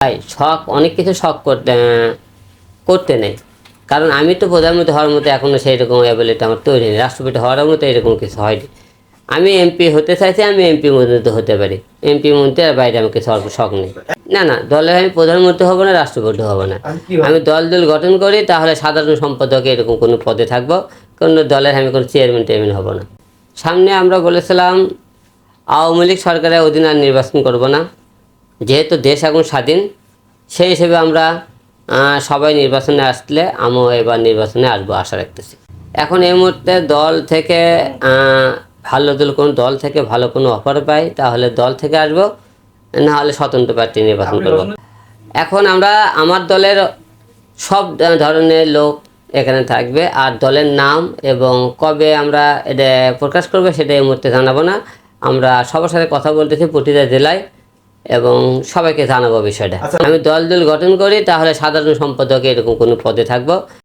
তাই শখ অনেক কিছু শখ করতে করতে নেই। কারণ আমি তো প্রধানমন্ত্রী হওয়ার মতো এখনও সেই রকম অ্যাবিলিটি আমার তৈরি নেই। রাষ্ট্রপতি হওয়ার মতো এরকম কিছু হয়নি। আমি এমপি হতে চাইছি আমি এমপি মন্ত্রী হতে পারি। এমপি মন্ত্রী আর বাইরে আমাকে সর্ব শখ নেই। না না দলে আমি প্রধানমন্ত্রী হব না রাষ্ট্রপতি হব না। আমি দল দল গঠন করি তাহলে সাধারণ সম্পাদক এরকম কোনো পদে থাকব। কোনো দলের আমি কোনো চেয়ারম্যান টেয়ারম্যান হব না। সামনে আমরা বলেছিলাম আওয়ামী লীগ সরকারের অধীনে আর নির্বাচন করব না। যেহেতু দেশ এখন স্বাধীন সেই হিসেবে আমরা সবাই নির্বাচনে আসলে আমিও এবার নির্বাচনে আসব আশা রাখতেছি। এখন এই মুহূর্তে দল থেকে ভালো দল কোনো দল থেকে ভালো কোনো অফার পাই তাহলে দল থেকে আসব না হলে স্বতন্ত্র প্রার্থী নির্বাচন করব। এখন আমরা আমার দলের সব ধরনের লোক এখানে থাকবে আর দলের নাম এবং কবে আমরা এটা প্রকাশ করব সেটা এই মুহূর্তে জানাব না। আমরা সবার সাথে কথা বলতেছি প্রতিটা জেলায়। এবং সবাইকে জানাব বিষয়টা। আমি দল দল গঠন করি তাহলে সাধারণ সম্পাদক এরকম কোনো পদে থাকব।